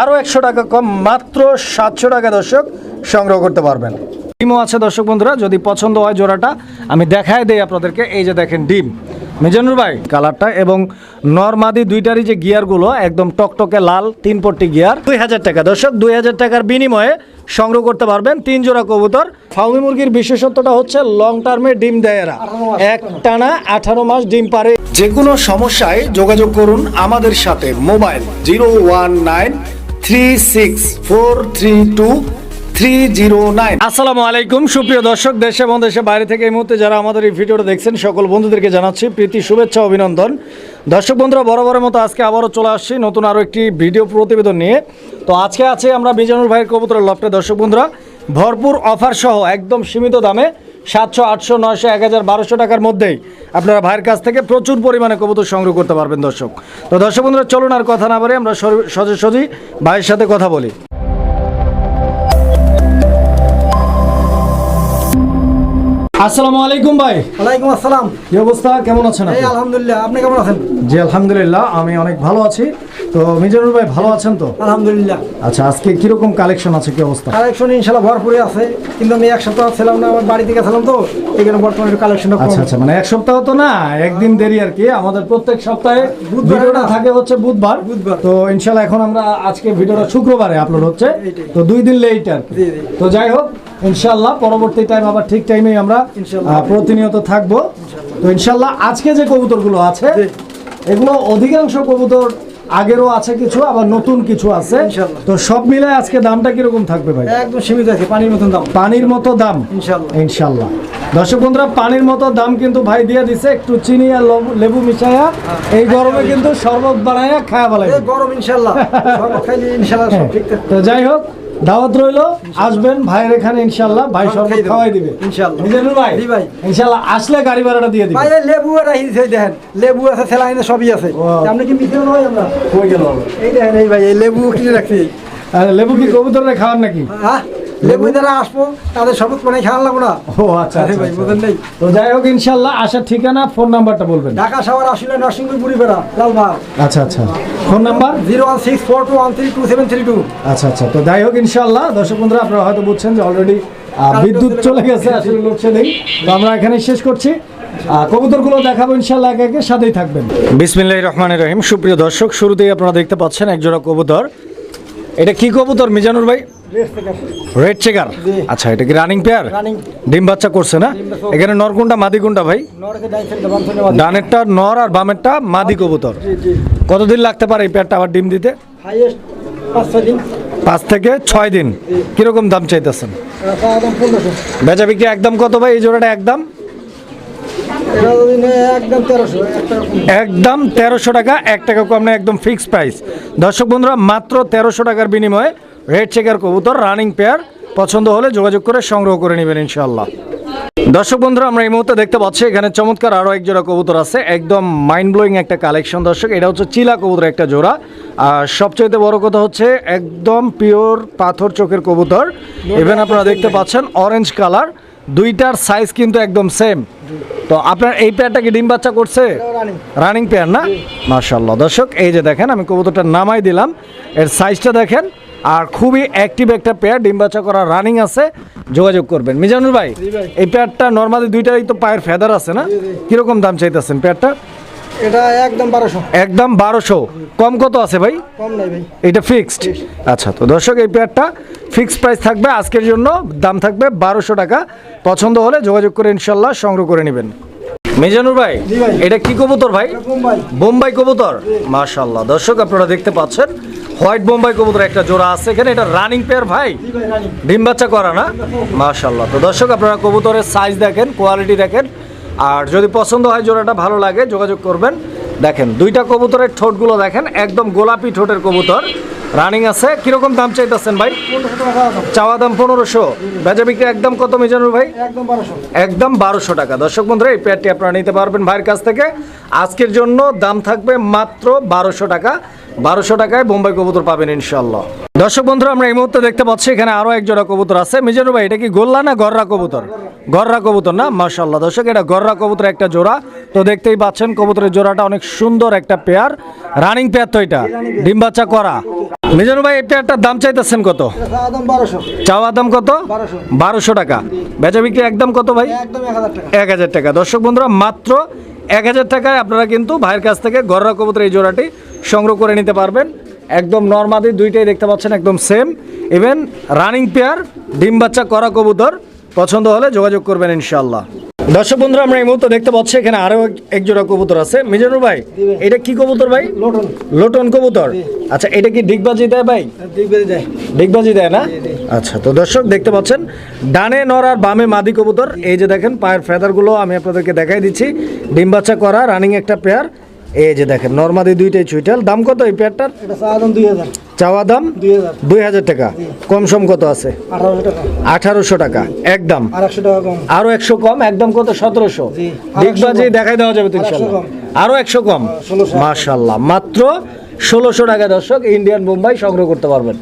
আরও একশো টাকা কম, মাত্র সাতশো টাকা দর্শক সংগ্রহ করতে পারবেন। ডিমও আছে দর্শক বন্ধুরা, যদি পছন্দ হয় জোড়াটা, আমি দেখাই দেই আপনাদেরকে। এই যে দেখেন ডিম। মিজানুর ভাই, কালারটা এবং নর্মাদি দুইটারই যে গিয়ারগুলো, একদম টকটকে লাল, তিন পট্টি গিয়ার, দুই হাজার টাকা। দর্শক, দুই হাজার টাকার বিনিময়ে সংগ্রহ করতে পারবেন তিন জোড়া কবুতর। ফাউমি মুরগির বিশেষত্বটা হচ্ছে লং টার্মে ডিম দেয় এরা। এক টানা আঠারো মাস ডিম পারে। যে কোনো সমস্যায় যোগাযোগ করুন আমাদের সাথে। Mobile zero one nine three six four three two three zero nine আসসালামু আলাইকুম। সুপ্রিয় দর্শক, দেশে এবং দেশের বাইরে থেকে এই মুহূর্তে যারা আমাদের এই ভিডিওটা দেখছেন, সকল বন্ধুদেরকে জানাচ্ছি প্রীতি, শুভেচ্ছা, অভিনন্দন। দর্শক বন্ধুরা বরাবরের মতো আজকে আবারও চলে আসছি নতুন আরও একটি ভিডিও প্রতিবেদন নিয়ে। তো আজকে আছে আমরা মিজানুর ভাইয়ের কবুতরের লফটে। দর্শক বন্ধুরা, ভরপুর অফার সহ একদম সীমিত দামে সাতশো, আটশো, নয়শো, এক হাজার, বারোশো টাকার মধ্যেই আপনারা ভাইয়ের কাছ থেকে প্রচুর পরিমাণে কবুতর সংগ্রহ করতে পারবেন দর্শক। তো দর্শক বন্ধুরা, চলুন আর কথা না বলে আমরা সরাসরি ভাইয়ের সাথে কথা বলি। আসসালামু আলাইকুম ভাই। ওয়ালাইকুম আসসালাম। কি অবস্থা? কেমন আছেন আপনি? আলহামদুলিল্লাহ আপনি কেমন আছেন? জি আলহামদুলিল্লাহ আমি অনেক ভালো আছি। তো মিজানুর ভাই ভালো আছেন তো? আলহামদুলিল্লাহ। আচ্ছা আজকে কীরকম কালেকশন আছে কি অবস্থা? কালেকশন ইনশাল্লাহ ভরপুরে আছে কিন্তু আমি এক সপ্তাহ ছিলাম না আমার বাড়ি থেকে ছিলাম তো এখানে বর্তমানে একটু কালেকশনটা কম। আচ্ছা আচ্ছা মানে এক সপ্তাহ তো না একদিন দেরি আর কি আমাদের প্রত্যেক সপ্তাহে ভিডিওটা থাকে হচ্ছে বুধবার। বুধবার। তো ইনশাল্লাহ এখন আমরা আজকে ভিডিওটা শুক্রবারে আপলোড হচ্ছে তো দুই দিন লেট আর কি। তো যাই হোক ইনশাল্লাহ পরবর্তী টাইম আবার ঠিক টাইমে আমরা প্রতিনিয়ত থাকব। তো ইনশাল্লাহ আজকে যে কবুতরগুলো আছে এগুলো অধিকাংশ কবুতর আগেরও আছে কিছু আবার নতুন কিছু আছে। তো সব মিলে আজকে দামটা কীরকম থাকবে ভাই? একদম সীমিত আছে পানির মতন দাম। পানির মতো দাম? ইনশাল্লাহ। ইনশাল্লাহ। দর্শক বন্ধুরা পানির মতো দাম কিন্তু ভাই দিয়ে দিছে একটু চিনি আর লেবু মিশাইয়া এই গরমে কিন্তু শরবত বানাইয়া খায়া বলে গরম ইনশাল্লাহ। থাকবে। তো যাই হোক দাওয়াত রইল আসবেন ভাইয়ের এখানে ইনশাল্লাহ ভাই শরবত। খাওয়াই দিবে। ইনশাল্লাহ। মিজানুর ভাই জি ভাই। ইনশাল্লাহ আসলে গাড়ি ভাড়াটা দিয়ে দিবে। ভাই লেবু আর রাখি দেখেন লেবু আছে সেলাইনে সবই আছে। আপনি কি মিশে নয় আমরা? কই গেল? এই দেখেন এই ভাই এই লেবু কি রাখছি। আর লেবু কি কবুতরে খাওয়ান নাকি? হ্যাঁ। লেবু যারা আসব তাদের লাগবো না। ও আচ্ছা আরে আচ্ছা, ভাই আচ্ছা। তো যাই হোক ইনশাল্লাহ আসার ঠিকানা ফোন নাম্বারটা বলবেন। ঢাকা শহর আসলে নরসিংপুর বুড়িপাড়া লালবাগ। আচ্ছা আচ্ছা। Phone number? Zero one six four two one three two seven three two. আচ্ছা আচ্ছা। তো যাই হোক ইনশাল্লাহ দর্শক বন্ধুরা আপনারা হয়তো বুঝছেন যে অলরেডি বিদ্যুৎ চলে গেছে আসলে লোডশেডিং তো আমরা এখানে শেষ করছি। কবুতরগুলো দেখাবো ইনশাল্লাহ একে একে সাথেই থাকবেন। বিসমিল্লাহ রহমানের রহিম। সুপ্রিয় দর্শক শুরুতেই আপনারা দেখতে পাচ্ছেন একজোড়া কবুতর। এটা কি কবুতর মিজানুর ভাই? Red checker? আচ্ছা এটা কি রানিং পেয়ার? ডিম বাচ্চা করছে না। এখানে মাদি কোনটা ভাই? বাম সাইডে ডানেরটা নর আর বামেরটা মাদি কবুতর। কতদিন লাগতে পারে এই পেয়ারটা আবার ডিম দিতে? পাঁচ থেকে ছয় দিন। কীরকম দাম চাইতেছেন? বেচা বিক্রি একদম কত ভাই? এই জোড়াটা একদম? একদম তেরোশো একদম তেরোশো টাকা এক টাকা কম না একদম ফিক্সড প্রাইস দর্শক বন্ধুরা মাত্র তেরোশো টাকার বিনিময়ে রেড চেকার কবুতর রানিং পেয়ার পছন্দ হলে যোগাযোগ করে সংগ্রহ করে নেবেন ইনশাল্লাহ দর্শক বন্ধুরা আমরা এই মুহূর্তে দেখতে পাচ্ছি এখানে চমৎকার আরও এক জোড়া কবুতর আছে একদম মাইন্ড ব্লোয়িং একটা কালেকশন দর্শক। এটা হচ্ছে চিলা কবুতর একটা জোড়া। আর সবচাইতে বড় কথা হচ্ছে একদম পিওর পাথর চোখের কবুতর। ইভেন আপনারা দেখতে পাচ্ছেন অরেঞ্জ কালার দুইটার সাইজ কিন্তু একদম সেম তো আপনার এই পেয়ারটা কি ডিম বাচ্চা করছে? রানিং রানিং পেয়ার না? মার্শাল্লাহ দর্শক এই যে দেখেন আমি কবুতরটা নামাই দিলাম। এর সাইজটা দেখেন আর খুবই অ্যাক্টিভ একটা পেয়ার ডিম বাচ্চা করা রানিং আছে। যোগাযোগ করবেন। মিজানুর ভাই এই পেয়ারটা নর্মালি দুইটাই তো পায়ের ফেদার আছে না। কীরকম দাম চাইতেছেন পেয়ারটা এটা একদম বারোশো। একদম বারোশো। কম কত আছে ভাই? কম নাই ভাই। এটা ফিক্সড আচ্ছা তো দর্শক এই পেয়ারটা ফিক্সড প্রাইস থাকবে। আজকের জন্য দাম থাকবে বারোশো টাকা। পছন্দ হলে যোগাযোগ করে ইনশাল্লাহ সংগ্রহ করে নেবেন। মিজানুর ভাই এটা কি কবুতর ভাই? বোম্বাই। কবুতর। মাশাল্লাহ। দর্শক আপনারা দেখতে পাচ্ছেন হোয়াইট বোম্বাই কবুতর একটা জোড়া আছে এখানে। এটা রানিং পেয়ার ভাই? ডিম বাচ্চা করা না? মাশাল্লাহ তো দর্শক আপনারা কবুতরের সাইজ দেখেন কোয়ালিটি দেখেন। আর যদি পছন্দ হয় জোড়াটা ভালো লাগে যোগাযোগ করবেন। দেখেন দুইটা কবুতরের ঠোঁটগুলো দেখেন একদম গোলাপি ঠোঁটের কবুতর। রানিং আছে। কীরকম দাম চাইতেছেন ভাই? চাওয়া দাম পনেরোশো। বেচা বিক্রি একদম কত মিজানুর ভাই? একদম বারোশো। টাকা। দর্শক বন্ধুরা এই পেয়ারটি আপনারা নিতে পারবেন ভাইয়ের কাছ থেকে। আজকের জন্য দাম থাকবে মাত্র বারোশো টাকা। বারোশো টাকায় বোম্বাই কবুতর পাবেন ইনশাল্লাহ দর্শক বন্ধুরা, আমরা এই মুহূর্তে দেখতে পাচ্ছি এখানে আরও এক জোড়া কবুতর আছে। মিজানুর ভাই, এটা কি গোল্লা না গররা কবুতর? গররা কবুতর না? মাশাল্লাহ দর্শক, এটা গররা কবুতর একটা জোড়া। তো দেখতেই পাচ্ছেন কবুতরের জোড়াটা অনেক সুন্দর একটা পেয়ার। রানিং পেয়ার তো এটা, ডিম বাচ্চা করা। মিজানুর ভাই, এই পেয়ারটার দাম চাইতেছেন কত? চাওয়া দাম কত? বারোশো। টাকা। বেচা বিক্রি একদম কত ভাই? এক হাজার টাকা। দর্শক বন্ধুরা, মাত্র এক হাজার টাকায় আপনারা কিন্তু ভাইয়ের কাছ থেকে গররা কবুতর এই জোড়াটি সংগ্রহ করে নিতে পারবেন। একদম নর্মাদি দুইটাই দেখতে পাচ্ছেন একদম সেম ইভেন রানিং পেয়ার ডিম বাচ্চা করা কবুতর পছন্দ হলে যোগাযোগ করবেন ইনশাল্লাহ দর্শক বন্ধুরা আমরা এই মুহূর্তে দেখতে পাচ্ছি এখানে আরও এক- এক জোড়া কবুতর আছে। মিজানুর ভাই এটা কি কবুতর ভাই? লোটন। লোটন কবুতর। আচ্ছা এটা কি ডিগবাজি দেয় ভাই? ডিগবাজি দেয়। না? আচ্ছা তো দর্শক দেখতে পাচ্ছেন ডানে নর আর বামে মাদি কবুতর। এই যে দেখেন পায়ের ফেদারগুলো আমি আপনাদেরকে দেখাই দিচ্ছি। ডিম বাচ্চা করা রানিং একটা পেয়ার এই যে দেখেন নর্মাদি দুইটাই চুইটাল দাম কত এই হাজার। চাওয়া দাম দুই হাজার। টাকা। কম সম কত আছে? আঠারোশো টাকা। একদম আর একশো কম। একদম কত? সতেরোশো। ডিগবাজি দেখাই দেওয়া যাবে তো ইনশাল্লাহ। আরও একশো কম। মাসাল্লাহ মাত্র ষোলোশো টাকা দর্শক ইন্ডিয়ান মুম্বাই সংগ্রহ করতে পারবেন।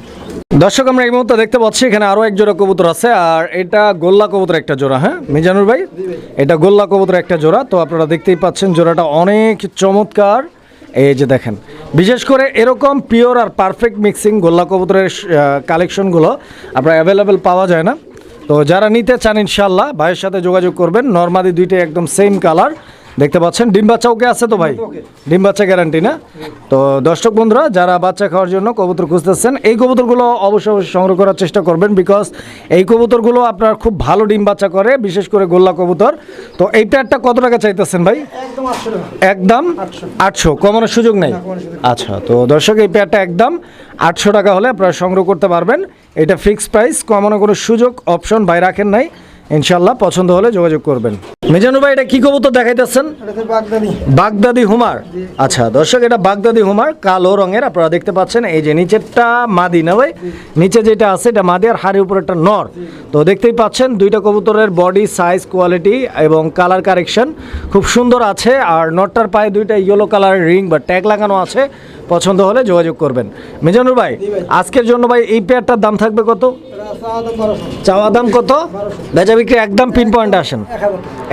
দর্শক, আমরা এই মুহূর্তে দেখতে পাচ্ছি এখানে আরও এক জোড়া কবুতর আছে, আর এটা গোল্লা কবুতর একটা জোড়া হ্যাঁ? মিজানুর ভাই? এটা গোল্লা কবুতর একটা জোড়া, তো আপনারা দেখতেই পাচ্ছেন জোড়াটা অনেক চমৎকার। এই যে দেখেন, বিশেষ করে এরকম পিওর আর পারফেক্ট মিক্সিং গোল্লা কবুতরের কালেকশনগুলো আপনার অ্যাভেলেবেল পাওয়া যায় না। তো যারা নিতে চান ইনশাল্লাহ ভাইয়ের সাথে যোগাযোগ করবেন, নর্মাদি দুইটাই একদম সেম কালার দেখতে পাচ্ছেন? ডিম বাচ্চা ওকে আছে তো ভাই? ডিম বাচ্চা গ্যারান্টি না? তো দর্শক বন্ধুরা যারা বাচ্চা খাওয়ার জন্য কবুতর খুঁজতেছেন এই কবুতরগুলো অবশ্যই অবশ্যই সংগ্রহ করার চেষ্টা করবেন বিকজ এই কবুতরগুলো আপনার খুব ভালো ডিম বাচ্চা করে বিশেষ করে গোল্লা কবুতর। তো এই প্যাডটা কত টাকা চাইতেছেন ভাই? একদম আটশো কমানোর সুযোগ নেই? আচ্ছা তো দর্শক এই পেয়ারটা একদম আটশো টাকা হলে আপনারা সংগ্রহ করতে পারবেন। এটা ফিক্সড প্রাইস কমানোর কোনো সুযোগ অপশন ভাই রাখেন নাই। ইনশাল্লাহ পছন্দ হলে যোগাযোগ করবেন। মিজানু ভাই এটা কি কবুতর দেখাইতেছেন? বাগদাদি। হুমার? আচ্ছা দর্শক এটা বাগদাদি হুমার কালো রঙের আপনারা দেখতে পাচ্ছেন এই যে নিচেরটা মাদি না ভাই? নিচে যেটা আছে এটা মাদি আর হাড়ির উপর একটা নর। তো দেখতেই পাচ্ছেন দুইটা কবুতরের বডি সাইজ কোয়ালিটি এবং কালার কারেকশন খুব সুন্দর আছে। আর নটটার পায়ে দুইটা ইয়েলো কালার রিং বা ট্যাগ লাগানো আছে। পছন্দ হলে যোগাযোগ করবেন। মিজানুর ভাই আজকের জন্য ভাই এই পেয়ারটার দাম থাকবে কত? চাওয়া দাম কত? বেচা বিক্রি একদম পিন পয়েন্ট আসেন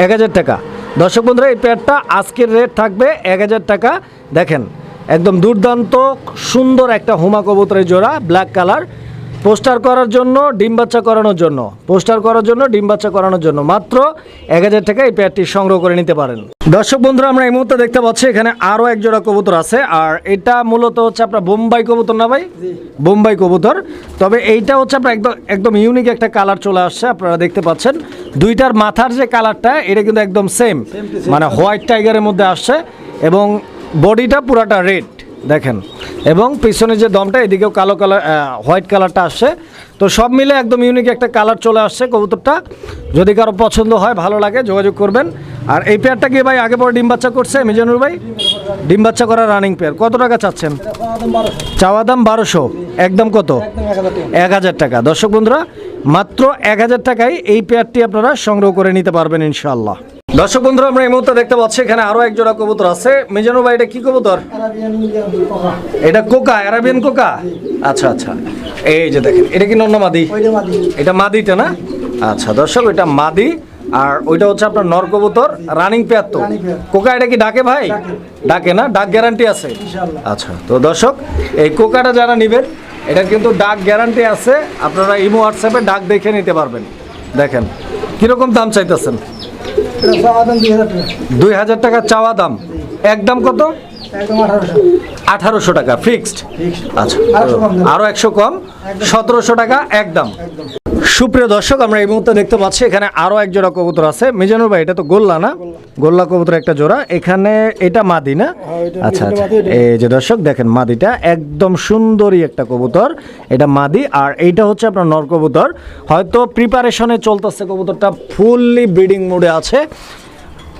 এক হাজার টাকা। দর্শক বন্ধুরা এই প্যাডটা আজকের রেট থাকবে এক হাজার টাকা। দেখেন একদম দুর্দান্ত সুন্দর একটা হুমা কবুতরের জোড়া ব্ল্যাক কালার পোস্টার করার জন্য ডিম বাচ্চা করানোর জন্য। পোস্টার করার জন্য ডিম বাচ্চা করানোর জন্য। মাত্র এক হাজার টাকা এই প্যাডটি সংগ্রহ করে নিতে পারেন। দর্শক বন্ধুরা আমরা এই মুহূর্তে দেখতে পাচ্ছি এখানে আরও এক জোড়া কবুতর আছে। আর এটা মূলত হচ্ছে আপনার বোম্বাই কবুতর না ভাই? বোম্বাই কবুতর। তবে এইটা হচ্ছে আপনার একদম একদম ইউনিক একটা কালার চলে আসছে আপনারা দেখতে পাচ্ছেন। দুইটার মাথার যে কালারটা এটা কিন্তু একদম সেম মানে হোয়াইট টাইগারের মধ্যে আসছে এবং বডিটা পুরাটা রেড দেখেন। এবং পিছনে যে দমটা এদিকেও কালো কালার হোয়াইট কালারটা আসছে। তো সব মিলে একদম ইউনিক একটা কালার চলে আসছে কবুতরটা। যদি কারও পছন্দ হয় ভালো লাগে যোগাযোগ করবেন। আর এই পেয়ারটা কি ভাই আগে পরে ডিম বাচ্চা করছে মিজানুর ভাই? ডিম বাচ্চা করা রানিং পেয়ার কত টাকা চাচ্ছেন? চাওয়া দাম বারোশো। একদম কত? এক হাজার টাকা। দর্শক বন্ধুরা মাত্র এক হাজার টাকায় এই পেয়ারটি আপনারা সংগ্রহ করে নিতে পারবেন ইনশাল্লাহ দর্শক বন্ধুরা আমরা এই মুহূর্তে দেখতে পাচ্ছি এখানে আরও এক জোড়া কবুতর আছে। মিজানুর ভাই এটা কি কবুতর? এটা কোকা অ্যারাবিয়ান কোকা? আচ্ছা আচ্ছা। এই যে দেখেন এটা কি নন্না মাদি? এটা মাদিটা না? আচ্ছা দর্শক এটা মাদি। আর ওইটা হচ্ছে আপনার নর কবুতর রানিং পেয়ার তো। কোকা এটা কি ডাকে ভাই? ডাকে। ডাকে না? ডাক গ্যারান্টি আছে। আচ্ছা তো দর্শক এই কোকাটা যারা নেবেন এটা কিন্তু ডাক গ্যারান্টি আছে। আপনারা ইমো হোয়াটসঅ্যাপে ডাক দেখে নিতে পারবেন। দেখেন, কীরকম দাম চাইতেছেন? দুই হাজার টাকা চাওয়া দাম। একদম কত? আঠারোশো টাকা ফিক্সড আচ্ছা আরও আরও একশো কম। সতেরোশো টাকা একদম সুপ্রিয় দর্শক, আমরা এই মুহূর্তে দেখতে পাচ্ছি এখানে আরও এক জোড়া কবুতর আছে। মিজানুর ভাই, এটা তো গোল্লা না? গোল্লা কবুতর একটা জোড়া। এখানে এটা মাদি না? আচ্ছা আচ্ছা। এই যে দর্শক, দেখেন মাদিটা একদম সুন্দরী একটা কবুতর। এটা মাদি, আর এইটা হচ্ছে আপনার নর কবুতর। হয়তো প্রিপারেশনে চলতেছে কবুতরটা ফুললি ব্রিডিং মোডে আছে।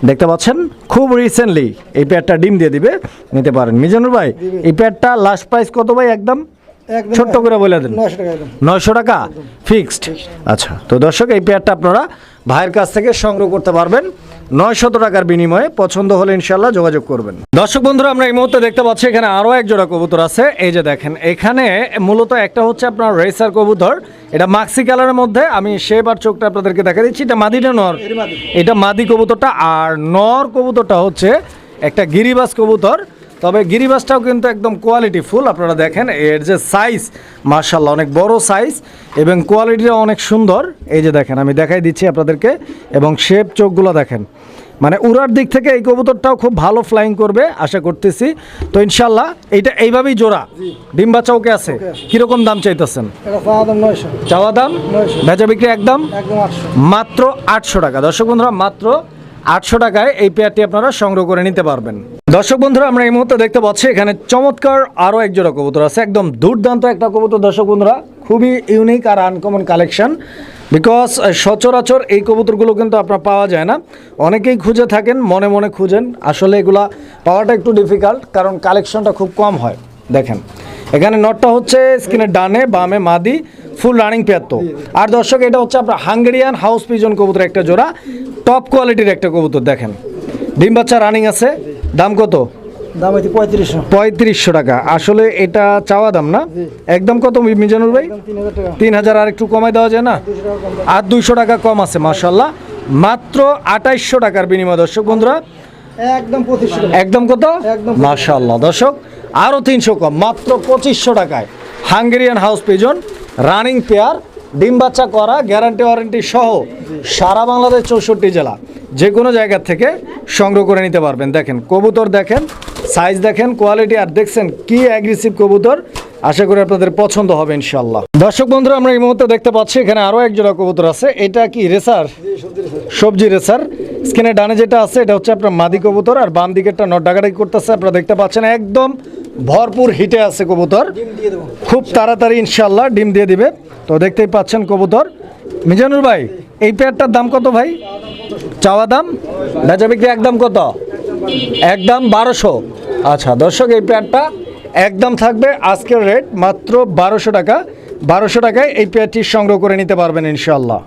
দেখতে পাচ্ছেন, খুব রিসেন্টলি এই পেয়ারটা ডিম দিয়ে দিবে। নিতে পারেন। মিজানুর ভাই, এই পেয়ারটা লাস্ট প্রাইস কত ভাই, একদম? ছোট্ট করে বলে দেন। নয়শো টাকা ফিক্সড। আচ্ছা তো দর্শক এই পেয়ারটা আপনারা ভাইয়ের কাছ থেকে সংগ্রহ করতে পারবেন। নয়শত টাকার বিনিময়ে পছন্দ হলে ইনশাল্লাহ যোগাযোগ করবেন। দর্শক বন্ধুরা আমরা এই মুহূর্তে দেখতে পাচ্ছি এখানে আরও এক জোড়া কবুতর আছে। এই যে দেখেন এখানে মূলত একটা হচ্ছে আপনার রেসার কবুতর। এটা মাক্সি কালারের মধ্যে। আমি শেপ আর চোখটা আপনাদেরকে দেখা দিচ্ছি। এটা মাদিটা নর। এটা মাদি। কবুতরটা। আর নর কবুতরটা হচ্ছে একটা গিরিবাস কবুতর। তবে গিরিবাসটাও কিন্তু একদম কোয়ালিটি ফুল আপনারা দেখেন এর যে সাইজ মার্শাল্লাহ অনেক বড় সাইজ এবং কোয়ালিটিটা অনেক সুন্দর। এই যে দেখেন আমি দেখাই দিচ্ছি আপনাদেরকে এবং শেপ চোখগুলো দেখেন। মানে উড়ার দিক থেকে এই কবুতরটাও খুব ভালো ফ্লাইং করবে আশা করতেছি। তো ইনশাল্লাহ এইটা এইভাবেই জোড়া। ডিম্বা চৌকে আছে। কীরকম দাম চাইতেছেন? চাওয়া দাম। বেচা বিক্রি একদম? একদম মাত্র আটশো টাকা। দর্শক বন্ধুরা মাত্র আটশো টাকায় এই পেয়ারটি আপনারা সংগ্রহ করে নিতে পারবেন। দর্শক বন্ধুরা, আমরা এই মুহূর্তে দেখতে পাচ্ছি, এখানে চমৎকার আরও এক জোড়া কবুতর আছে, একদম দুর্দান্ত একটা কবুতর। দর্শক বন্ধুরা, খুবই ইউনিক আর আনকমন কালেকশন বিকজ সচরাচর এই কবুতরগুলো কিন্তু আপনার পাওয়া যায় না। অনেকেই খুঁজে থাকেন, মনে মনে খুঁজেন। আসলে এগুলা পাওয়াটা একটু ডিফিকাল্ট কারণ কালেকশনটা খুব কম হয়। দেখেন এখানে নটটা হচ্ছে স্ক্রিনের ডানে বামে মাদি ফুল রানিং পেয়ার তো আর দর্শক এটা হচ্ছে আপনার হাঙ্গেরিয়ান হাউস পিজন কবুতর একটা জোড়া। টপ কোয়ালিটির একটা কবুতর দেখেন। ডিম বাচ্চা রানিং আছে। দাম কত? দাম হচ্ছে পঁয়ত্রিশশো। পঁয়ত্রিশশো টাকা। আসলে এটা চাওয়া দাম না? একদম কত মিজানুর ভাই? তিন হাজার আর একটু কমাই দেওয়া যায় না। আর দুইশো টাকা কম আছে মার্শাল্লাহ মাত্র আঠাইশশো টাকার বিনিময় দর্শক বন্ধুরা। একদম একদম কত। মাশাল্লাহ দর্শক আরও তিনশো কম, মাত্র পঁচিশশো টাকায়। Hungarian house pigeon, running pair, ডিম বাচ্চা করা, গ্যারান্টি ওয়ারেন্টি সহ সারা বাংলাদেশ চৌষট্টি জেলা। যে কোনো জায়গা থেকে সংগ্রহ করে নিতে পারবেন। দেখেন, কবুতর দেখেন সাইজ দেখেন কোয়ালিটি আর দেখছেন কি অ্যাগ্রেসিভ কবুতর। আশা করি আপনাদের পছন্দ হবে ইনশাল্লাহ দর্শক বন্ধুরা, আমরা এই মুহূর্তে দেখতে পাচ্ছি, এখানে আরও এক জোড়া কবুতর আছে। এটা কি রেসার? সবজি রেসার। স্ক্রিনে ডানে যেটা আছে, এটা হচ্ছে আপনার মাদি কবুতর, আর বাম দিকেরটা নট করতেছে। আপনারা দেখতে পাচ্ছেন, একদম ভরপুর হিটে আছে কবুতর। খুব তাড়াতাড়ি ইনশাল্লাহ ডিম দিয়ে দিবে। তো দেখতেই পাচ্ছেন কবুতর। মিজানুর ভাই, এই পেয়ারটার দাম কত ভাই? চাওয়া দাম? বেচা বিক্রি একদম কত? একদম বারোশো। আচ্ছা দর্শক, এই পেয়ারটা একদম থাকবে আজকের রেট মাত্র বারোশো টাকা। বারোশো টাকায় এই পেয়ারটি সংগ্রহ করে নিতে পারবেন ইনশাল্লাহ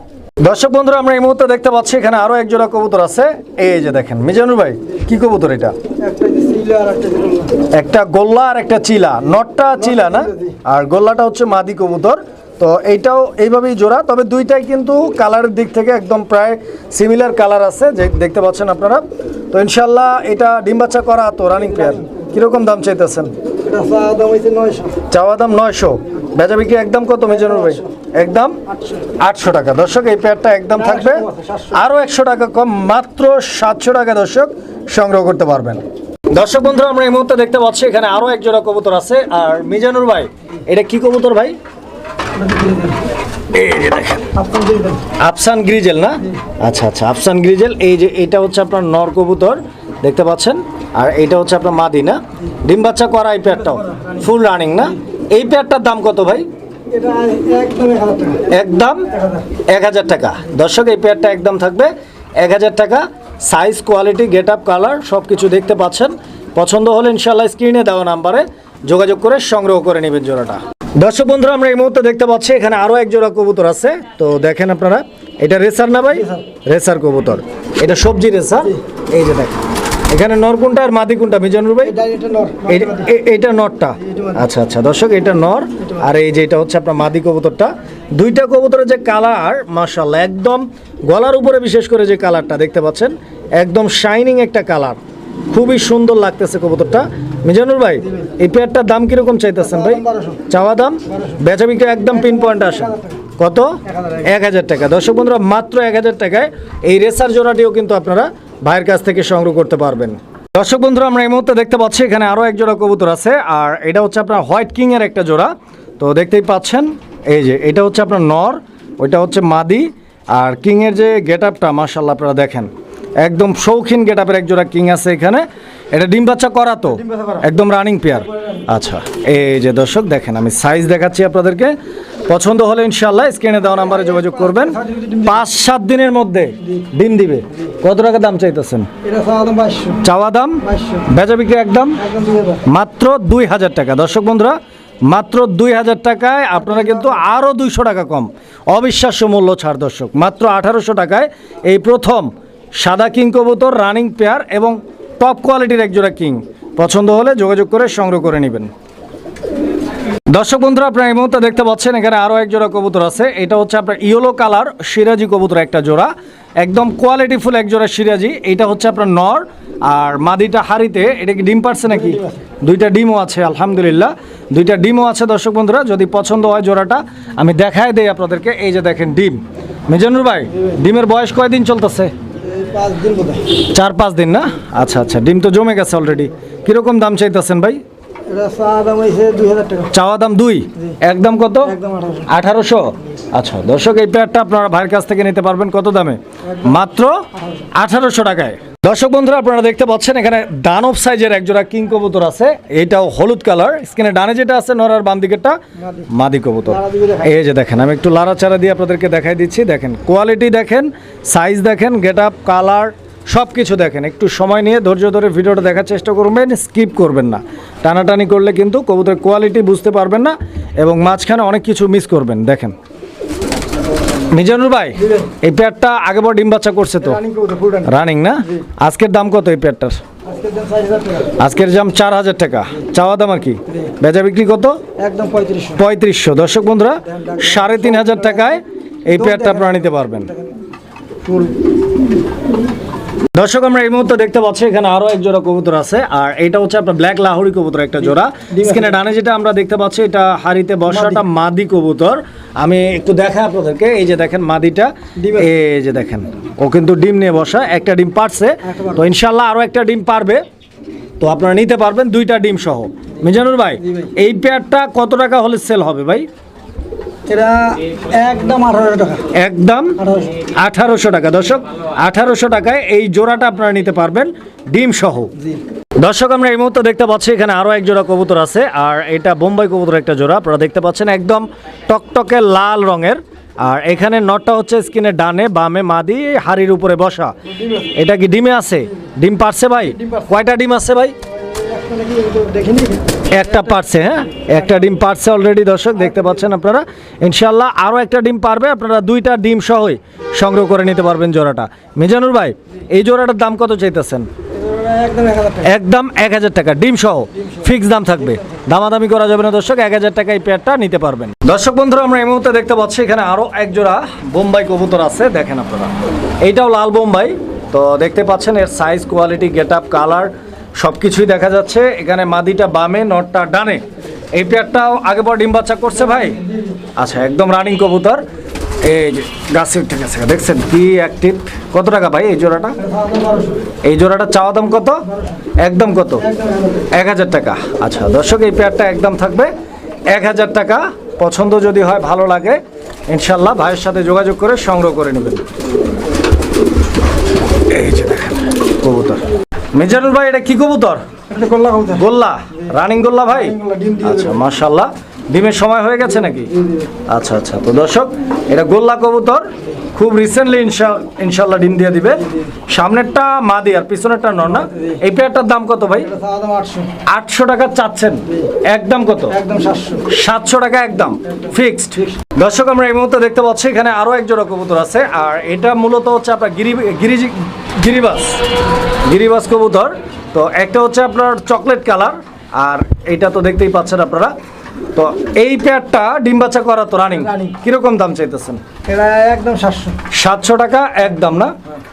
দর্শক বন্ধুরা, আমরা এই মুহূর্তে দেখতে পাচ্ছি এখানে আরও এক জোড়া কবুতর আছে। এই যে দেখেন, মিজানুর ভাই, কি কবুতর এটা? একটা আর গোল্লা আর একটা চিলা, নটটা চিলা না? আর গোল্লাটা হচ্ছে মাদি কবুতর। তো এইটাও এইভাবেই জোড়া, তবে দুইটাই কিন্তু কালারের দিক থেকে একদম প্রায় সিমিলার কালার আছে, যে দেখতে পাচ্ছেন আপনারা। তো ইনশাল্লাহ এটা ডিম বাচ্চা করা তো রানিং পেয়ার কীরকম দাম চাইতেছেন? চাওয়া দাম নয়শো। বেচা বিক্রি একদম কত মেজানুর ভাই? একদম? আটশো। টাকা। দর্শক এই পেয়ারটা একদম থাকবে। আরও একশো টাকা কম মাত্র সাতশো টাকা দর্শক সংগ্রহ করতে পারবেন। দর্শক বন্ধুরা আমরা এই মুহূর্তে দেখতে পাচ্ছি এখানে আরও এক জোড়া কবুতর আছে। আর মিজানুর ভাই এটা কি কবুতর ভাই? আফসান গ্রিজেল। না? আচ্ছা আচ্ছা। আফসান গ্রিজেল এই যে এটা হচ্ছে আপনার নর কবুতর। দেখতে পাচ্ছেন? আর এটা হচ্ছে আপনার মাদি না? ডিম বাচ্চা করা এই পেয়ারটাও। ফুল রানিং না? এই পেয়ারটার দাম কত ভাই? একদম এক হাজার টাকা। দর্শক এই পেয়ারটা একদম থাকবে এক হাজার টাকা। Size quality get up colour সব কিছু দেখতে পাচ্ছেন। পছন্দ হলে ইনশাল্লাহ স্ক্রিনে দেওয়া নাম্বারে যোগাযোগ করে সংগ্রহ করে নেবেন জোড়াটা। দর্শক বন্ধুরা আমরা এই মুহূর্তে দেখতে পাচ্ছি এখানে আরও এক জোড়া কবুতর আছে। তো দেখেন আপনারা এটা রেসার না ভাই? রেসার। কবুতর। এটা সবজি রেসার? এই যে দেখেন। এখানে নর কোনটা আর মাদি কোনটা মিজানুর ভাই? এটা নরটা। আচ্ছা আচ্ছা দর্শক এটা নর। আর এই যে এটা হচ্ছে আপনার মাদি কবুতরটা। দুইটা কবুতরের যে কালার মাশাল্লাহ একদম গলার উপরে বিশেষ করে যে কালারটা দেখতে পাচ্ছেন একদম শাইনিং একটা কালার। খুবই সুন্দর লাগতেছে কবুতরটা। মিজানুর ভাই এই পেয়ারটার দাম কীরকম চাইতেছেন ভাই? চাওয়া দাম বেচা বিক্রি একদম পিন পয়েন্ট আসে কত? এক হাজার টাকা। দর্শক বন্ধুরা মাত্র এক হাজার টাকায় এই রেসার জোড়াটিও কিন্তু আপনারা ভাইয়ের কাছ থেকে সংগ্রহ করতে পারবেন। দর্শক বন্ধুরা আমরা এই মুহূর্তে দেখতে পাচ্ছি এখানে আরও এক জোড়া কবুতর আছে আর এটা হচ্ছে আপনার হোয়াইট কিং এর একটা জোড়া। তো দেখতেই পাচ্ছেন এই যে এটা হচ্ছে আপনার নর ওইটা হচ্ছে মাদি আর কিং এর যে গেট আপটা মার্শাল্লাহ আপনারা দেখেন। একদম শৌখিন গেট আপের এক জোড়া কিং আছে এখানে। এটা ডিম বাচ্চা করা তো? একদম রানিং পেয়ার আচ্ছা এই যে দর্শক দেখেন আমি সাইজ দেখাচ্ছি আপনাদেরকে। পছন্দ হলে ইনশাল্লাহ স্ক্রিনে দেওয়া নাম্বারে যোগাযোগ করবেন। পাঁচ সাত দিনের মধ্যে ডিম দিবে। কত টাকা দাম চাইতেছেন? চাওয়া দাম বেচা বিক্রি একদম? একদম মাত্র দুই হাজার টাকা। দর্শক বন্ধুরা মাত্র দুই হাজার টাকায় আপনারা কিন্তু আরও দুইশো টাকা কম। অবিশ্বাস্য মূল্য ছাড় দর্শক। মাত্র আঠারোশো টাকায় এই প্রথম সাদা কিং কবুতর রানিং পেয়ার এবং টপ কোয়ালিটির একজোড়া কিং। পছন্দ হলে যোগাযোগ করে সংগ্রহ করে নেবেন। দর্শক বন্ধুরা আপনারা এই মুহূর্তে দেখতে পাচ্ছেন এখানে আরও এক জোড়া কবুতর আছে। এটা হচ্ছে আপনার ইয়েলো কালার সিরাজি কবুতর একটা জোড়া। একদম কোয়ালিটিফুল এক জোড়া সিরাজি। এটা হচ্ছে আপনার নর আর মাদিটা হাড়িতে। এটা কি ডিম পারছে নাকি? দুইটা ডিমও আছে আলহামদুলিল্লাহ। দুইটা ডিমও আছে দর্শক বন্ধুরা যদি পছন্দ হয় জোড়াটা আমি দেখায় দেই আপনাদেরকে। এই যে দেখেন ডিম। মিজানুর ভাই ডিমের বয়স কয়দিন চলতেছে? চার পাঁচ দিন না? আচ্ছা আচ্ছা ডিম তো জমে গেছে অলরেডি কীরকম দাম চাইতেছেন ভাই? চাওয়া দাম দুই একদম কত? আঠারোশো। আচ্ছা দর্শক এই পেয়ারটা আপনারা ভাইয়ের কাছ থেকে নিতে পারবেন। কত দামে? মাত্র আঠারোশো। টাকায়। দর্শক বন্ধুরা আপনারা দেখতে পাচ্ছেন এখানে দানব সাইজের একজোড়া কিং কবুতর আছে। এটাও হলুদ কালার। স্কিনে ডানে যেটা আছে নরার বাম দিকেরটা মাদি। কবুতর। এই যে দেখেন আমি একটু লাড়াচাড়া দিয়ে আপনাদেরকে দেখাই দিচ্ছি। দেখেন কোয়ালিটি দেখেন সাইজ দেখেন গেট আপ কালার সব কিছু দেখেন। একটু সময় নিয়ে ধৈর্য ধরে ভিডিওটা দেখার চেষ্টা করবেন স্কিপ করবেন না। টানাটানি করলে কিন্তু কবুতরের কোয়ালিটি বুঝতে পারবেন না এবং মাঝখানে অনেক কিছু মিস করবেন। দেখেন। মিজানুর ভাই এই পেয়ারটা আগেবার ডিম বাচ্চা করছে তো? রানিং না? আজকের দাম কত এই পেয়ারটার আজকের দাম চার হাজার টাকা। চাওয়া দাম আর কি? বেচা বিক্রি কত? একদম পঁয়ত্রিশশো। দর্শক বন্ধুরা সাড়ে তিন হাজার টাকায় এই পেয়ারটা আপনারা নিতে পারবেন। দর্শক আমরা এই মুহূর্তে দেখতে পাচ্ছি এখানে আরও এক জোড়া কবুতর আছে আর এটা হচ্ছে আপনার ব্ল্যাক লাহোরি কবুতর একটা জোড়া। স্ক্রিনে ডানে যেটা আমরা দেখতে পাচ্ছি এটা হাড়িতে বসাটা মাদি। কবুতর। আমি একটু দেখাই আপনাদেরকে এই যে দেখেন মাদিটা। এই যে দেখেন ও কিন্তু ডিম নিয়ে বসা একটা ডিম পারছে। তো ইনশাল্লাহ আরও একটা ডিম পারবে। তো আপনারা নিতে পারবেন দুইটা ডিম সহ। মিজানুর ভাই ভাই। এই পেয়ারটা কত টাকা হলে সেল হবে ভাই? এটা একদম আঠারোশো টাকা। একদম আঠারোশো। টাকা। দর্শক আঠারোশো টাকায় এই জোড়াটা আপনারা নিতে পারবেন ডিম সহ। দর্শক আমরা এই মুহূর্তে দেখতে পাচ্ছি এখানে আরও এক জোড়া কবুতর আছে আর এটা বোম্বাই কবুতর একটা জোড়া। আপনারা দেখতে পাচ্ছেন একদম টকটকে লাল রঙের। আর এখানে নটটা হচ্ছে স্কিনের ডানে বামে মাদি হাড়ির উপরে বসা। এটা কি ডিমে আছে? ডিম পারছে ভাই? কয়টা ডিম আছে ভাই? একটা পারছে হ্যাঁ? একটা ডিম পারছে অলরেডি দর্শক, দেখতে পাচ্ছেন আপনারা। ইনশাল্লাহ আরও একটা ডিম পারবে, আপনারা দুইটা ডিম সহই সংগ্রহ করে নিতে পারবেন জোড়াটা। মিজানুর ভাই, এই জোড়াটার দাম কত চাইতেছেন? একদম এক হাজার টাকা, ডিম সহ ফিক্স দাম থাকবে। দামাদামি করা যাবে না, দর্শক, এক হাজার টাকা এই পেয়ারটা নিতে পারবেন। দর্শক বন্ধুরা, আমরা এই মুহূর্তে দেখতে পাচ্ছি, এখানে আরও এক জোড়া বোম্বাই কবুতর আছে, দেখেন আপনারা। এইটাও লাল বোম্বাই, তো দেখতে পাচ্ছেন এর size quality get up colour সব কিছুই দেখা যাচ্ছে। এখানে মাদিটা বামে, নটটা ডানে। এই পেয়ারটাও আগে পর ডিম বাচ্চা করছে ভাই। আচ্ছা একদম রানিং কবুতর। এই যে, গাছে উঠে গেছে। দেখছেন কি অ্যাক্টিভ কত টাকা ভাই এই জোড়াটা? এই জোড়াটা চাওয়া দাম কত? একদম কত? এক হাজার টাকা। আচ্ছা দর্শক, এই পেয়ারটা একদম থাকবে। এক হাজার টাকা। পছন্দ যদি হয়, ভালো লাগে, ইনশাল্লাহ ভাইয়ের সাথে যোগাযোগ করে সংগ্রহ করে নেবেন। এই যে দেখেন, কবুতর। মিজানুল ভাই এটা কি কবুতর? গোল্লা রানিং গোল্লা ভাই? আচ্ছা মাশাল্লাহ ডিমের সময় হয়ে গেছে নাকি? আচ্ছা আচ্ছা। তো দর্শক এটা গোল্লা কবুতর। খুব রিসেন্টলি ইনশাল্লাহ ডিম দিয়ে দিবে। সামনেরটা মাদি আর পিছনেরটা নর না? এই পেয়ারটার দাম কত ভাই? আটশো। টাকা চাচ্ছেন। একদম কত? সাতশো। টাকা একদম। ফিক্সড দর্শক আমরা এই মুহূর্তে দেখতে পাচ্ছি এখানে আরও এক জোড়া কবুতর আছে। আর এটা মূলত হচ্ছে আপনার গিরি গিরি গিরিবাস গিরিবাস কবুতর। তো একটা হচ্ছে আপনার চকলেট কালার আর এইটা তো দেখতেই পাচ্ছেন আপনারা। তো এই প্যাডটা ডিম বাচ্চা করা তো রানিং কীরকম দাম চাইতেছেন? এটা একদম সাতশো। সাতশো টাকা একদম না?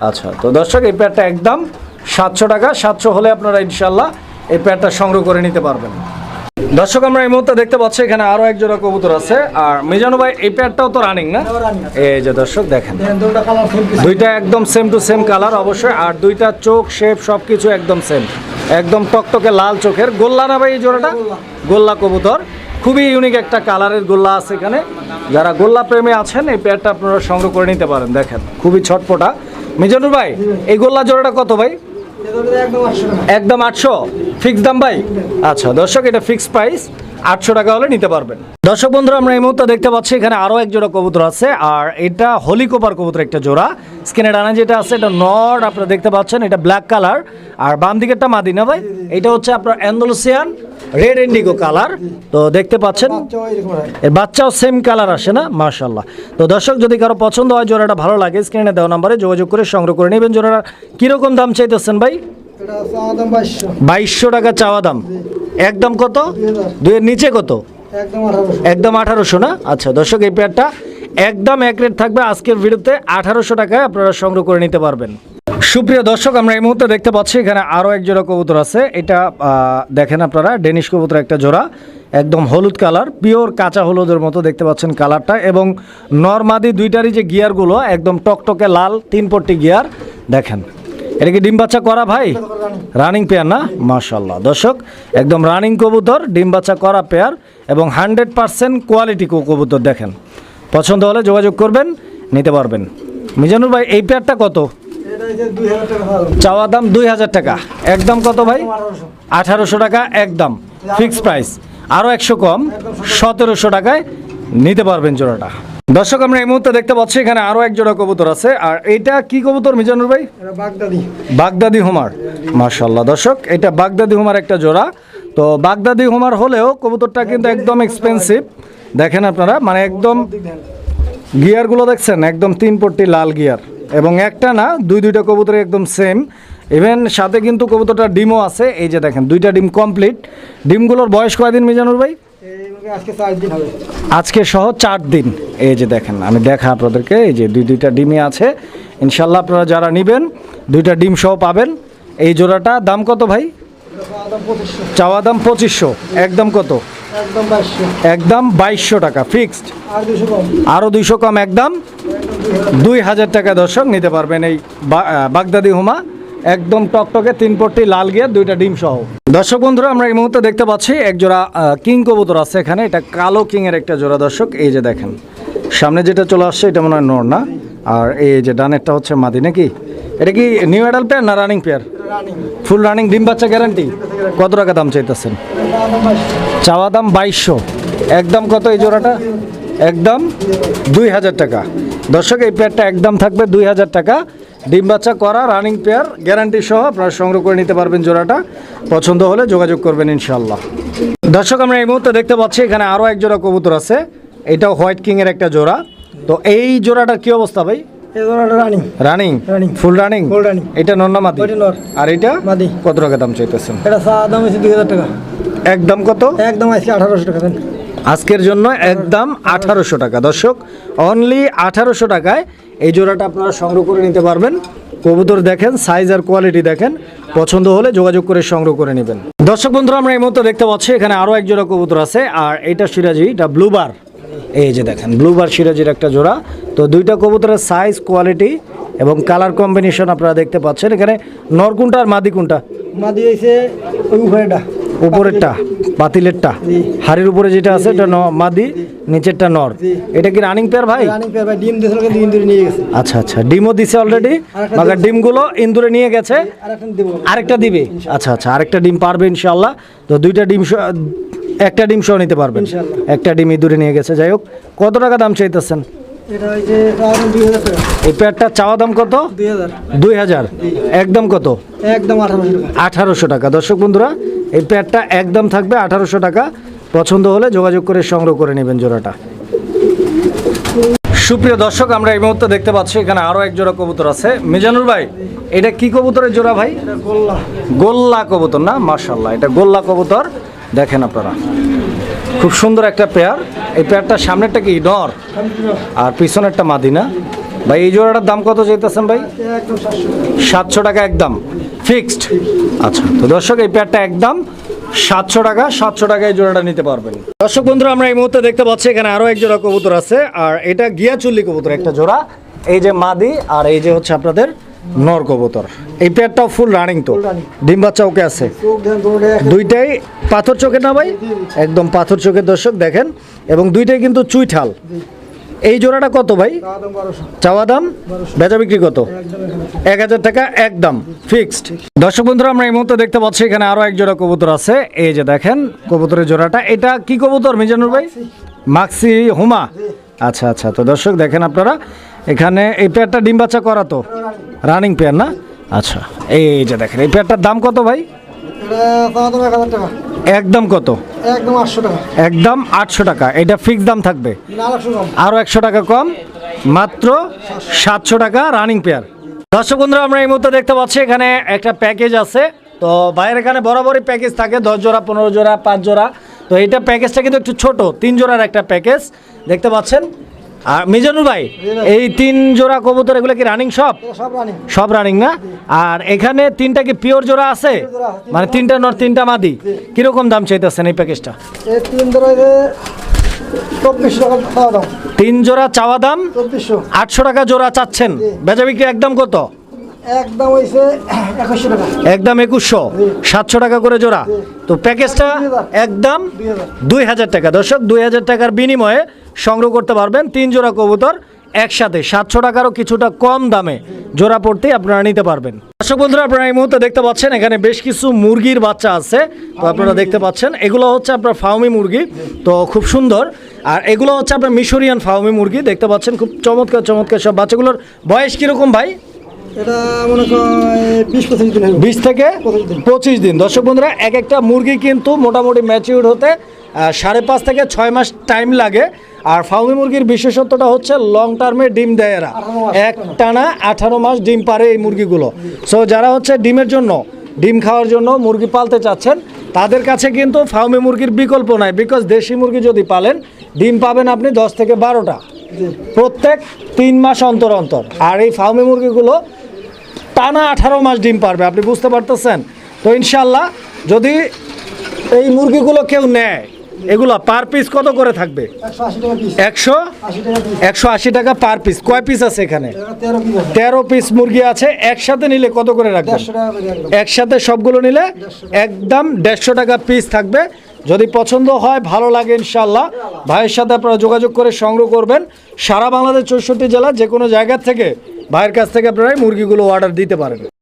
আচ্ছা তো দর্শক এই প্যাডটা একদম সাতশো টাকা সাতশো হলে আপনারা ইনশাল্লাহ এই প্যাডটা সংগ্রহ করে নিতে পারবেন। দর্শক আমরা এই মুহূর্তে দেখতে পাচ্ছি এখানে আরও এক জোড়া কবুতর আছে। আর মিজানু ভাই এই প্যাডটাও তো রানিং না। এই যে দর্শক দেখেন। দুইটা একদম সেম টু সেম কালার অবশ্যই। আর দুইটা চোখ শেপ সবকিছু একদম সেম একদম টকটকে লাল চোখের। গোল্লা না ভাই এই জোড়াটা? গোল্লা। কবুতর। খুবই ইউনিক একটা কালারের গোল্লা আছে এখানে। যারা গোল্লা প্রেমে আছেন এই প্যাডটা আপনারা সংগ্রহ করে নিতে পারেন দেখেন। খুবই ছটপটা। মিজানুর ভাই। এই গোল্লা জোড়াটা কত ভাই? একদম আটশো। ফিক্স দাম ভাই? আচ্ছা দর্শক, এটা ফিক্স প্রাইস আটশো টাকা হলে নিতে পারবেন। দর্শক বন্ধুরা, আমরা এই মুহূর্তে দেখতে পাচ্ছি, এখানে আরও এক জোড়া কবুতর আছে, আর এটা হোলি কোপার কবুতর একটা জোড়া। স্কিনে ডানা যেটা আছে, এটা নর, আপনারা দেখতে পাচ্ছেন, এটা ব্ল্যাক কালার আর বাম দিকেরটা মাদি, না ভাই? এটা হচ্ছে আপনার অ্যান্ডালুসিয়ান রেড ইন্ডিগো কালার তো দেখতে পাচ্ছেন? এর বাচ্চাও সেম কালার আসে না? মাশাল্লাহ তো দর্শক যদি কারও পছন্দ হয় জোড়াটা ভালো লাগে স্ক্রিনে দেওয়া নাম্বারে যোগাযোগ করে সংগ্রহ করে নেবেন। জোড়াটা কীরকম দাম চাইতেছেন ভাই? বাইশশো। টাকা চাওয়া দাম। একদম কত? দুইয়ের নিচে কত? একদম আঠারোশো। একদম আঠারোশো না? আচ্ছা দর্শক এই পেয়ারটা একদম এক রেট থাকবে। আজকের ভিডিওতে আঠারোশো টাকায় আপনারা সংগ্রহ করে নিতে পারবেন। সুপ্রিয় দর্শক, আমরা এই মুহূর্তে দেখতে পাচ্ছি এখানে আরও এক জোড়া কবুতর আছে। এটা দেখেন আপনারা, ডেনিশ কবুতর একটা জোড়া, একদম হলুদ কালার, পিওর কাঁচা হলুদের মতো দেখতে পাচ্ছেন কালারটা এবং নর্মাদি দুইটারই যে গিয়ারগুলো, একদম টকটকে লাল তিন পট্টি গিয়ার, দেখেন। এটা কি ডিম বাচ্চা করা ভাই? রানিং পেয়ার না? মাশাল্লাহ দর্শক, একদম রানিং কবুতর, ডিম বাচ্চা করা পেয়ার এবং হান্ড্রেড পার্সেন্ট কোয়ালিটি কবুতর দেখেন। পছন্দ হলে যোগাযোগ করবেন, নিতে পারবেন। মিজানুর ভাই, এই পেয়ারটা কত? এটা চাওয়া দাম দুই হাজার টাকা। একদম কত ভাই? আঠারোশো। টাকা একদম ফিক্সড প্রাইস। আরও একশো কম সতেরোশো টাকায় নিতে পারবেন জোড়াটা। দর্শক আমরা এই মুহূর্তে দেখতে পাচ্ছি এখানে আরও এক জোড়া কবুতর আছে। আর এইটা কি কবুতর মিজানুর ভাই? বাগদাদি। বাগদাদি হুমার। মার্শাল্লাহ দর্শক এটা বাগদাদি হুমার একটা জোড়া। তো বাগদাদি হুমার হলেও কবুতরটা কিন্তু একদম এক্সপেন্সিভ দেখেন আপনারা মানে একদম গিয়ারগুলো দেখছেন? একদম তিন পট্টি লাল গিয়ার। এবং একটা না দুই দুইটা কবুতর একদম সেম ইভেন সাথে কিন্তু কবুতরটা ডিমও আছে এই যে দেখেন দুইটা ডিম কমপ্লিট ডিমগুলোর বয়স কয়দিন মিজানুর ভাই? আজকে সহ চার দিন। এই যে দেখেন আমি দেখা আপনাদেরকে এই যে দুই দুইটা ডিমই আছে। ইনশাল্লাহ আপনারা যারা নেবেন দুইটা ডিম সহ পাবেন। এই জোড়াটা দাম কত ভাই? চাওয়া দাম পঁচিশশো। একদম কত? একদম বাইশশো। টাকা ফিক্সড আরও দুইশো কম একদম। দুই হাজার টাকা দর্শক নিতে পারবেন এই বাগদাদি হুমা। একদম টকটকে তিন পট্টি লাল গিয়ে দুইটা ডিম সহ। দর্শক বন্ধুরা, আমরা এই মুহূর্তে দেখতে পাচ্ছি এক জোড়া কিং কবুতর আছে এখানে। এটা কালো কিং এর একটা জোড়া দর্শক, এই যে দেখেন। সামনে যেটা চলে আসছে, এটা মনে হয় নর না? আর এই যে ডানেরটা হচ্ছে মাদি, নাকি? এটা কি নিউ অ্যাডাল পেয়ার না রানিং পেয়ার ফুল রানিং ডিম বাচ্চা গ্যারান্টি কত টাকা দাম চাইতেছেন? চাওয়া দাম বাইশশো চাওয়া দাম বাইশশো। একদম কত এই জোড়াটা? একদম দুই হাজার টাকা। দর্শক এই পেয়ারটা একদম থাকবে দুই হাজার টাকা। ডিম বাচ্চা করা রানিং পেয়ার গ্যারান্টি সহ আপনারা সংগ্রহ করে নিতে পারবেন জোড়াটা। পছন্দ হলে যোগাযোগ করবেন ইনশাল্লাহ দর্শক আমরা এই মুহূর্তে দেখতে পাচ্ছি এখানে আরও এক জোড়া কবুতর আছে। এটাও হোয়াইট কিংয়ের একটা জোড়া। তো এই জোড়াটার কি অবস্থা ভাই? Running running full running. এটা নন্না মাদি। আর এটা? মাদি। কত টাকা দাম চাইতেছেন? এটা চাওয়া দাম হচ্ছে দুই হাজার টাকা। একদম কত? একদম আজকে আঠারোশো টাকা আজকের জন্য একদম আঠারোশো টাকা। দর্শক অনলি আঠারোশো টাকায় এই জোড়াটা আপনারা সংগ্রহ করে নিতে পারবেন। কবুতর দেখেন সাইজ আর কোয়ালিটি দেখেন। পছন্দ হলে যোগাযোগ করে সংগ্রহ করে নেবেন। দর্শক বন্ধুরা, আমরা এই মুহূর্তে দেখতে পাচ্ছি, এখানে আরও এক জোড়া কবুতর আছে, আর এটা সিরাজি, এটা ব্লুবার এই যে দেখেন ব্লুবার সিরাজির একটা জোড়া। তো দুইটা কবুতরের সাইজ কোয়ালিটি এবং কালার কম্বিনেশন আপনারা দেখতে পাচ্ছেন। এখানে নর কোনটা আর মাদি কোনটা মাদি হয়েছে উপরেরটা পাতিলেরটা। হাড়ির উপরে যেটা আছে এটা মাদি নিচেরটা নর। এটা কি রানিং পেয়ার ভাই? রানিং পেয়ার ভাই ডিম কিন্তু ইন্দুরে নিয়ে গেছে। আচ্ছা আচ্ছা ডিমও দিছে অলরেডি মাগার। ডিমগুলো ইন্দুরে নিয়ে গেছে। আরেকটা দিবে। আচ্ছা আচ্ছা আরেকটা ডিম পারবে ইনশাল্লাহ তো দুইটা ডিম একটা ডিম সহ নিতে পারবেন। একটা ডিম ইঁদুরে নিয়ে গেছে। যাই হোক কত টাকা দাম চাইতেছেন? এই পেয়ারটা চাওয়া দাম কত? দুই হাজার। একদম কত? একদম আঠারোশো টাকা। দর্শক বন্ধুরা এই প্যাডটা একদম থাকবে আঠারোশো টাকা। পছন্দ হলে যোগাযোগ করে সংগ্রহ করে নেবেন জোড়াটা। সুপ্রিয় দর্শক আমরা এই মুহূর্তে দেখতে পাচ্ছি এখানে আরও এক জোড়া কবুতর আছে। মিজানুর ভাই এটা কি কবুতরের জোড়া ভাই? গোল্লা। গোল্লা কবুতর না? মার্শাল্লাহ এটা গোল্লা কবুতর। দেখেন আপনারা। খুব সুন্দর একটা পেয়ার। এই পেয়ারটার সামনেরটা কি? নর আর পিছনেরটা মাদিনা। ভাই, এই জোড়াটার দাম কত চাইতেছেন ভাই? সাতশো টাকা একদম। ফিক্সড। আচ্ছা তো দর্শক, এই পেয়ারটা একদম সাতশো টাকা, সাতশো টাকায় জোড়াটা নিতে পারবেন। দর্শক, বন্ধুরা, আমরা এই মুহূর্তে দেখতে পাচ্ছি এখানে আরও এক জোড়া কবুতর আছে, আর এটা গিয়া চুল্লি কবুতর একটা জোড়া। এই যে মাদি, আর এই যে হচ্ছে আপনাদের নর কবুতর। এই ফুল রানিং তো। Full running. ডিম বাচ্চা ওকে আছে। চোখ দুইটাই পাথর চোখে না ভাই? একদম পাথর চোখের দর্শক দেখেন। এবং দুইটাই কিন্তু চুইঠাল এই জোড়াটা কত ভাই? চাওয়া দাম বেচা বিক্রি কত? এক হাজার টাকা একদম ফিক্সড দর্শক বন্ধুরা আমরা এই মুহূর্তে দেখতে পাচ্ছি এখানে আরও এক জোড়া কবুতর আছে। এই যে দেখেন কবুতরের জোড়াটা। এটা কি কবুতর মিজানুর ভাই? মাক্সি। হুমা। আচ্ছা আচ্ছা। তো দর্শক দেখেন আপনারা। এখানে এই পেয়ারটা ডিম বাচ্চা করা তো? রানিং পেয়ার না? আচ্ছা এই যে দেখেন, এই পেয়ারটার দাম কত ভাই? একদম কত? একদম আটশো টাকা একদম আটশো টাকা এটা ফিক্স দাম থাকবে? আরও একশো টাকা কম, মাত্র সাতশো টাকা রানিং পেয়ার। দর্শক বন্ধুরা, আমরা এই মুহূর্তে দেখতে পাচ্ছি, এখানে একটা প্যাকেজ আছে। তো বাইরের এখানে বরাবরই প্যাকেজ থাকে, দশ জোড়া, পনেরো জোড়া, পাঁচ জোড়া। তো এইটা প্যাকেজটা কিন্তু একটু ছোট, তিন জোড়ার একটা প্যাকেজ দেখতে পাচ্ছেন? আর মিজানুর ভাই এই তিন জোড়া কবুতর এগুলো কি রানিং সব সব রানিং না? আর এখানে তিনটা কি পিওর জোড়া আছে? মানে তিনটা নর তিনটা মাদি। কীরকম দাম চাইতেছেন এই প্যাকেজটা তিন জোড়া চাওয়া দাম। আটশো টাকা জোড়া চাচ্ছেন। বেচা বিক্রি একদম কত? একদম হয়েছে একুশশো টাকা। একদম একুশশো। সাতশো টাকা করে জোড়া। তো প্যাকেজটা একদম দুই হাজার। দুই হাজার টাকা। দর্শক দুই হাজার টাকার বিনিময়ে সংগ্রহ করতে পারবেন তিন জোড়া কবুতর একসাথে। সাতশো টাকারও কিছুটা কম দামে জোড়া পড়তেই আপনারা নিতে পারবেন। দর্শক বন্ধুরা আপনারা এই মুহূর্তে দেখতে পাচ্ছেন এখানে বেশ কিছু মুরগির বাচ্চা আছে। তো আপনারা দেখতে পাচ্ছেন এগুলো হচ্ছে আপনার ফাউমি মুরগি। তো খুব সুন্দর। আর এগুলো হচ্ছে আপনার মিশরিয়ান ফাউমি মুরগি। দেখতে পাচ্ছেন খুব চমৎকার চমৎকার সব বাচ্চাগুলোর বয়স কীরকম ভাই? এটা মনে বিশ পঁচিশ দিন বিশ থেকে পঁচিশ দিন। দর্শক বন্ধুরা এক একটা মুরগি কিন্তু মোটামুটি ম্যাচিউর হতে সাড়ে পাঁচ থেকে ছয় মাস টাইম লাগে। আর ফাউমি মুরগির বিশেষত্বটা হচ্ছে লং টার্মে ডিম দেয় এরা। এক টানা আঠারো মাস ডিম পারে এই মুরগিগুলো। সো যারা হচ্ছে ডিমের জন্য ডিম খাওয়ার জন্য মুরগি পালতে চাচ্ছেন তাদের কাছে কিন্তু ফাউমি মুরগির বিকল্প নাই। বিকজ দেশি মুরগি যদি পালেন ডিম পাবেন আপনি দশ থেকে বারোটা। প্রত্যেক তিন মাস অন্তর অন্তর। আর এই ফার্মি মুরগিগুলো টানা আঠারো মাস ডিম পারবে আপনি বুঝতে পারতেছেন? তো ইনশাল্লাহ যদি এই মুরগিগুলো কেউ নেয় এগুলো পার পিস কত করে থাকবে? একশো? একশো আশি টাকা পার পিস কয় পিস আছে এখানে? তেরো পিস মুরগি আছে একসাথে নিলে কত করে একদম একসাথে সবগুলো নিলে একদম দেড়শো টাকা পিস থাকবে। যদি পছন্দ হয় ভালো লাগে ইনশাল্লাহ ভাইয়ের সাথে আপনারা যোগাযোগ করে সংগ্রহ করবেন। সারা বাংলাদেশ চৌষট্টি জেলা যে কোনো জায়গা থেকে ভাইয়ের কাছ থেকে আপনারা মুরগিগুলো অর্ডার দিতে পারেন।